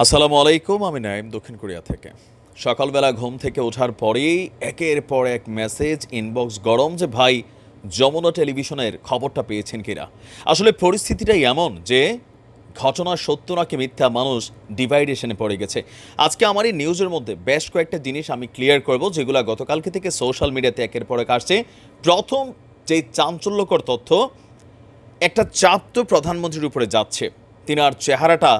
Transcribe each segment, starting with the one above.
আসসালামু আলাইকুম, আমি নাইম দক্ষিণ কোরিয়া থেকে। সকালবেলা ঘুম থেকে ওঠার পরেই একের পর এক মেসেজ, ইনবক্স গরম যে ভাই, যমুনা টেলিভিশনের খবরটা পেয়েছেন কিনা? আসলে পরিস্থিতিটাই এমন যে ঘটনা সত্য নাকি মিথ্যা মানুষ ডিভাইডেশনে পড়ে গেছে। আজকে আমার এই নিউজের মধ্যে বেশ কয়েকটা জিনিস আমি ক্লিয়ার করব, যেগুলো গতকালকে থেকে সোশ্যাল মিডিয়াতে একের পর এক আসছে। প্রথম যে চাঞ্চল্যকর তথ্য, একটা চাপ তো প্রধানমন্ত্রীর উপরে যাচ্ছে। তিনার চেহারাটা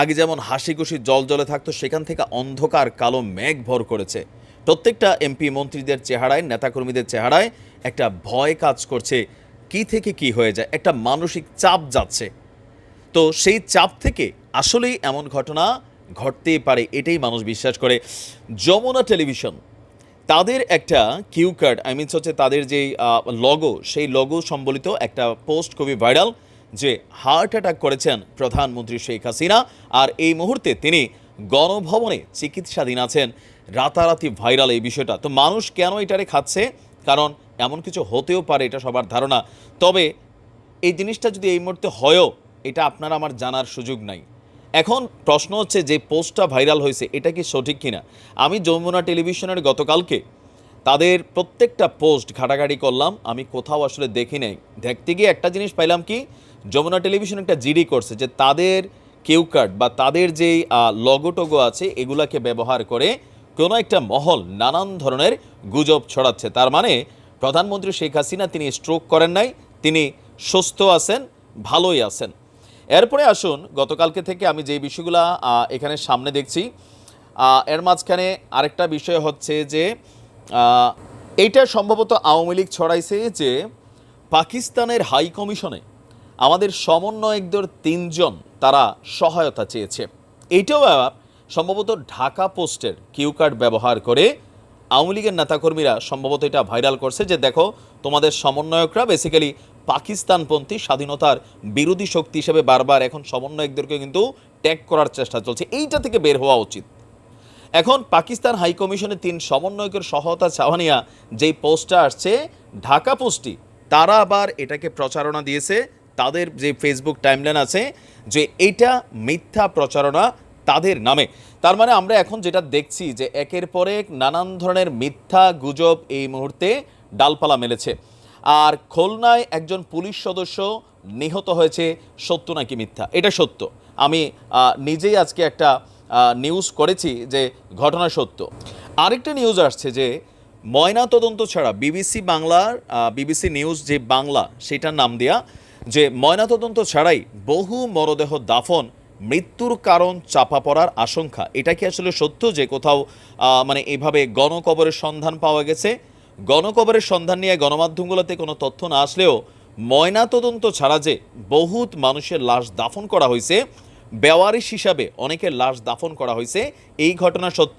আগে যেমন হাসি খুশি জল জলে থাকতো, সেখান থেকে অন্ধকার কালো মেঘ ভর করেছে। প্রত্যেকটা এমপি মন্ত্রীদের চেহারায়, নেতাকর্মীদের চেহারায় একটা ভয় কাজ করছে, কি থেকে কি হয়ে যায়, একটা মানসিক চাপ যাচ্ছে। তো সেই চাপ থেকে আসলেই এমন ঘটনা ঘটতেই পারে, এটাই মানুষ বিশ্বাস করে। যমুনা টেলিভিশন, তাদের একটা কিউ কার্ড, আই মিনস হচ্ছে তাদের যে লগো সেই লগো সম্বলিত একটা পোস্ট খুবই ভাইরাল। যে হার্ট অ্যাটাক করেছেন প্রধানমন্ত্রী শেখ হাসিনা, আর এই মুহূর্তে তিনি গণভবনে চিকিৎসাধীন আছেন। রাতারাতি ভাইরাল এই বিষয়টা। তো মানুষ কেন এটারে খাচ্ছে? কারণ এমন কিছু হতেও পারে, এটা সবার ধারণা। তবে এই জিনিসটা যদি এই মুহূর্তে হয়ও, এটা আপনার আমার জানার সুযোগ নাই। এখন প্রশ্ন হচ্ছে যে পোস্টটা ভাইরাল হয়েছে, এটা কি সঠিক কিনা? আমি যমুনা টেলিভিশনের গতকালকে তাদের প্রত্যেকটা পোস্ট ঘাটাঘাটি করলাম, আমি কোথাও আসলে দেখি নাই। দেখতে গিয়ে একটা জিনিস পাইলাম কি, যমুনা টেলিভিশন একটা জিডি করছে যে তাদের কিউ কার্ড বা তাদের যেই লগো টোগো আছে, এগুলাকে ব্যবহার করে কোনো একটা মহল নানান ধরনের গুজব ছড়াচ্ছে। তার মানে প্রধানমন্ত্রী শেখ হাসিনা তিনি স্ট্রোক করেন নাই, তিনি সুস্থ আছেন, ভালোই আছেন। এরপরে আসুন, গতকালকে থেকে আমি যে বিষয়গুলো এখানে সামনে দেখছি এর মাঝখানে আরেকটা বিষয় হচ্ছে যে এইটা সম্ভবত আওয়ামী লীগ ছড়াইছে যে পাকিস্তানের হাই কমিশনে আমাদের সমন্বয়কদের তিনজন তারা সহায়তা চেয়েছে। এইটাও সম্ভবত ঢাকা পোস্টের কিউ কার্ড ব্যবহার করে আওয়ামী লীগের নেতাকর্মীরা সম্ভবত এটা ভাইরাল করছে যে দেখো, তোমাদের সমন্বয়করা বেসিক্যালি পাকিস্তানপন্থী স্বাধীনতার বিরোধী শক্তি হিসেবে বারবার এখন সমন্বয়কদেরকে কিন্তু ট্যাগ করার চেষ্টা চলছে। এইটা থেকে বের হওয়া উচিত। এখন পাকিস্তান হাই কমিশনের তিন সমন্বয়কের সহায়তা চাওয়া যেই পোস্টটা আসছে, ঢাকা পোস্টটি, তারা আবার এটাকে প্রচারণা দিয়েছে, তাদের যে ফেসবুক টাইমলাইন আছে, যে এইটা মিথ্যা প্রচারণা তাদের নামে। তার মানে আমরা এখন যেটা দেখছি যে একের পর এক নানান ধরনের মিথ্যা গুজব এই মুহূর্তে ডালপালা মেলেছে। আর খুলনায় একজন পুলিশ সদস্য নিহত হয়েছে, সত্য নাকি মিথ্যা? এটা সত্য। আমি নিজেই আজকে একটা নিউজ করেছি যে ঘটনা সত্য। আরেকটা নিউজ আসছে যে ময়না তদন্ত ছাড়া বিবিসি বাংলার বিবিসি নিউজ যে বাংলা সেটার নাম দেয়া, যে ময়না তদন্ত ছাড়াই বহু মরদেহ দাফন, মৃত্যুর কারণ চাপা পড়ার আশঙ্কা। এটা কি আসলে সত্য যে কোথাও মানে এভাবে গণকবরের সন্ধান পাওয়া গেছে? গণকবরের সন্ধান নিয়ে গণমাধ্যমগুলোতে কোনো তথ্য না আসলেও ময়না তদন্ত ছাড়া যে বহুত মানুষের লাশ দাফন করা হয়েছে বেওয়ারিশ হিসাবে অনেকের লাশ দাফন করা হয়েছে। এই ঘটনা সত্য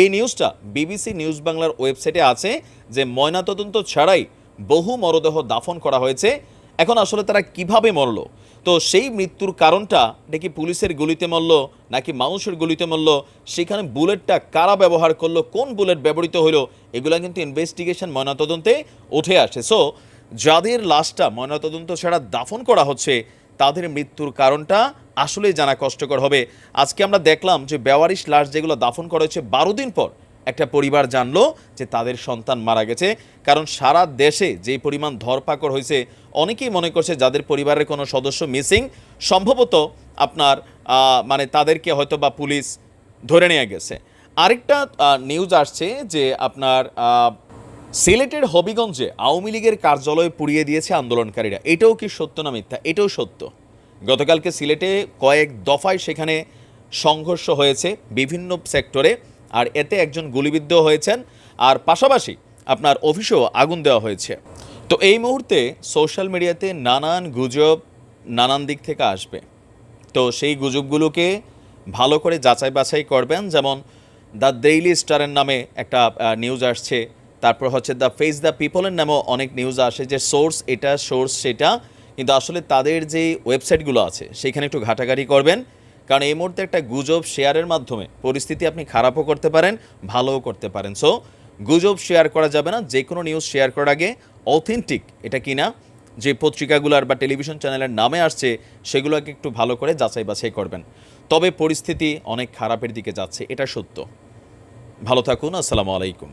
এই নিউজটা বিবিসি নিউজ বাংলার ওয়েবসাইটে আছে যে ময়নাতদন্ত ছাড়াই বহু মরদেহ দাফন করা হয়েছে। এখন আসলে তারা কীভাবে মরল? তো সেই মৃত্যুর কারণটা নাকি পুলিশের গুলিতে মরল, নাকি মানুষের গুলিতে মরল? সেখানে বুলেটটা কারা ব্যবহার করল? কোন বুলেট ব্যবহৃত হলো এগুলো কিন্তু ইনভেস্টিগেশন ময়নাতদন্তে উঠে আসে। সো যাদের লাশটা ময়নাতদন্ত ছাড়া দাফন করা হচ্ছে তাদের মৃত্যুর কারণটা আসলেই জানা কষ্টকর হবে। আজকে আমরা দেখলাম যে বেওয়ারিশ লাশ যেগুলো দাফন করা হয়েছে বারো দিন পর, একটা পরিবার জানলো যে তাদের সন্তান মারা গেছে। কারণ সারা দেশে যেই পরিমাণ ধরপাকড় হয়েছে, অনেকেই মনে করছে যাদের পরিবারের কোনো সদস্য মিসিং, সম্ভবত আপনার মানে তাদেরকে হয়তো বা পুলিশ ধরে নিয়ে গেছে। আরেকটা নিউজ আসছে যে আপনার সিলেটের হবিগঞ্জে আওয়ামী লীগের কার্যালয় পুড়িয়ে দিয়েছে আন্দোলনকারীরা। এটাও কি সত্য না মিথ্যা? এটাও সত্য। গতকালকে সিলেটে কয়েক দফায় সেখানে সংঘর্ষ হয়েছে বিভিন্ন সেক্টরে, আর এতে একজন গুলিবিদ্ধ হয়েছেন, আর পাশাপাশি আপনার অফিসেও আগুন দেওয়া হয়েছে। তো এই মুহূর্তে সোশ্যাল মিডিয়াতে নানান গুজব নানান দিক থেকে আসবে। তো সেই গুজবগুলোকে ভালো করে যাচাই বাছাই করবেন, যেমন দ্য ডেইলি স্টারের নামে একটা নিউজ আসছে তারপর হচ্ছে দ্য ফেস দ্য পিপলের নামেও অনেক নিউজ আসে যে সোর্স এটা সোর্স সেটা। কিন্তু আসলে তাদের যে ওয়েবসাইটগুলো আছে, সেখানে একটু ঘাটাঘাটি করবেন। কারণ এই মুহূর্তে একটা গুজব শেয়ারের মাধ্যমে পরিস্থিতি আপনি খারাপও করতে পারেন, ভালোও করতে পারেন। সো গুজব শেয়ার করা যাবে না যে কোনো নিউজ শেয়ার করার আগে অথেন্টিক এটা কিনা, যে পত্রিকাগুলোর বা টেলিভিশন চ্যানেলের নামে আসছে, সেগুলোকে একটু ভালো করে যাচাই বাছাই করবেন। তবে পরিস্থিতি অনেক খারাপের দিকে যাচ্ছে, এটা সত্য। ভালো থাকুন, আসসালামু আলাইকুম।